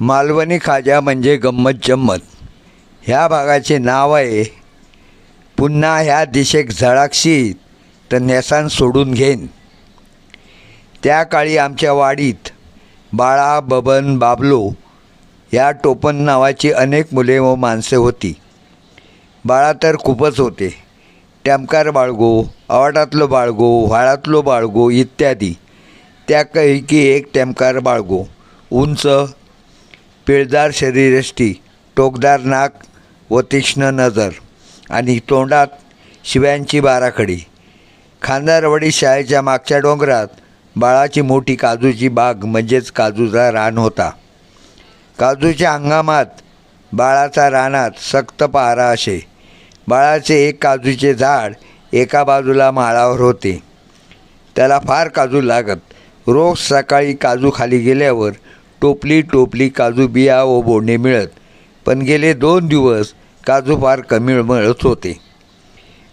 मालवणी खाजा म्हणजे गंमत जम्मत. ह्या भागाचे नाव आहे पुन्हा ह्या दिशेक झळाक्षीत तर नेसान सोडून घेईन. त्या काळी आमच्या वाडीत बाळा बबन बाबलो या टोपण नावाची अनेक मुले व माणसे होती. बाळा तर खूपच होते. टॅमकार बाळगो आवाटातलो बाळगो व्हाळातलो बाळगो इत्यादी. त्यापैकी एक टॅमकार बाळगो उंच पिळदार शरीरष्टी टोकदार नाक व तीक्ष्ण नजर आणि तोंडात शिव्यांची बाराखडी. खांदारवाडी शाळेच्या मागच्या डोंगरात बाळाची मोठी काजूची बाग म्हणजेच काजूचा रान होता. काजूच्या हंगामात बाळाचा रानात सक्त पहारा असे. बाळाचे एक काजूचे झाड एका बाजूला माळावर होते. त्याला फार काजू लागत. रोज सकाळी काजू खाली गेल्यावर टोपली टोपली काजू बिया व बोंडे मिळत. पण गेले दोन दिवस काजू फार कमी मिळत होते.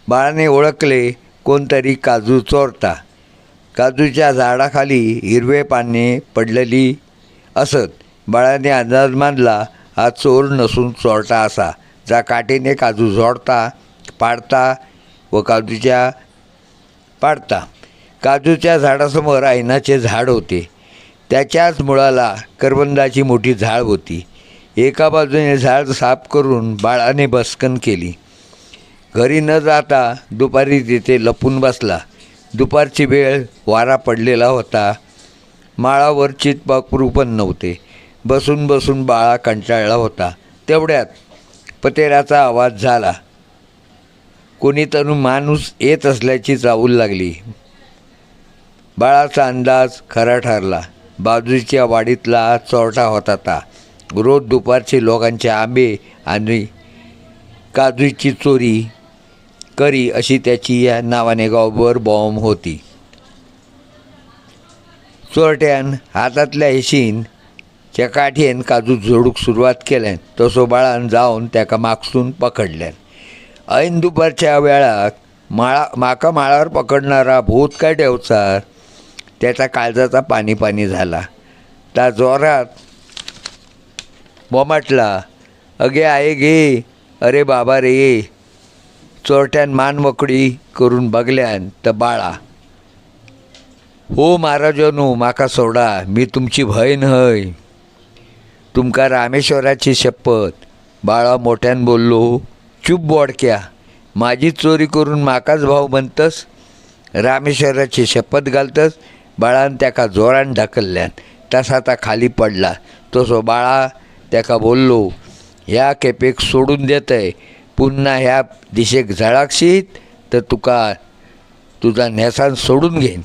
बाळाने ओळखले कोणतरी काजू चोरता. काजूच्या झाडाखाली हिरवे पाने पडलेली असत. बाळाने अंदाज मानला हा चोर नसून चोरटा असा जा काठीने काजू झोडता पाडता व काजूच्या पाडता. काजूच्या झाडासमोर ऐनाचे झाड होते. त्याच्याच मुळाला करवंदाची मोठी झाड होती. एका बाजूने झाड साफ करून बाळाने बसकन केली. घरी न जाता दुपारी तिथे लपून बसला. दुपारची वेळ वारा पडलेला होता. माळावर चितपाखरू पण नव्हते. बसून बसून बाळा कंटाळला होता. तेवढ्यात पतेराचा आवाज झाला. कोणीतरी माणूस येत असल्याची चावूल लागली. बाळाचा अंदाज खरा ठरला. बाजूच्या वाडीतला चोरटा होता ता रोज दुपारचे लोकांचे आंबे आणि काजूची चोरी करी अशी त्याची या नावाने गावभर बॉम्ब होती. चोरट्यान हातातल्या हिशीन त्या काठयेन काजू झोडूक सुरवात केल्यान तसो बाळान जावन ताका मागसून पकडल्यान. ऐन दुपारच्या वेळाक माळा म्हाका माळावर पकडणारा भूत काय ठेवचार? त्याचा काळजाचा पाणी पाणी झाला. त्या जोरात बोमाटला अगे आहे गे अरे बाबा रे चोरट्यान मान मोकळी करून बघल्यान तर बाळा. हो महाराजानू माका सोडा मी तुमची भय हय. तुमका रामेश्वराची शपथ. बाळा मोठ्यान बोललो चुप बोडक्या माझी चोरी करून माकाच भाऊ म्हणतस रामेश्वराची शपथ घालतस? बाळान त्याका जोरान ढकलल्यान तसा ता खाली पडला. तसो बाळा त्याका बोललो ह्या केपेक सोडून देतय पुन्हा ह्या दिशेक झळाकशीत तर तुका तुझा नेसान सोडून घेईन.